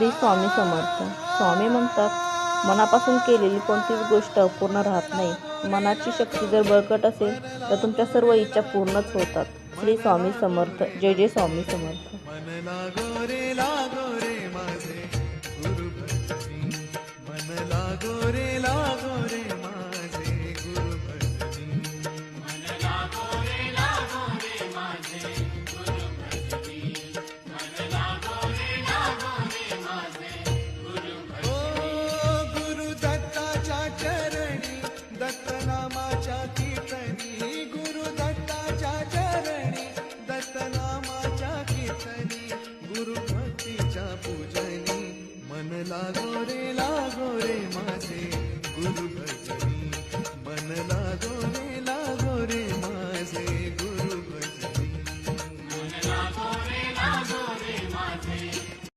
श्री स्वामी समर्थ. स्वामी म्हणतात मनापासून केलेली कोणतीच गोष्ट अपूर्ण राहत नाही. मनाची शक्ती जर बळकट असेल तर तुमच्या सर्व इच्छा पूर्णच होतात. श्री स्वामी समर्थ. जय जय स्वामी समर्थ. दत्त नामाच्या कीर्तनी गुरु दत्ताच्या चरणी दत्त नामाच्या कीर्तनी गुरु भक्तीच्या पूजनी मन लागो रे लागो रे माझे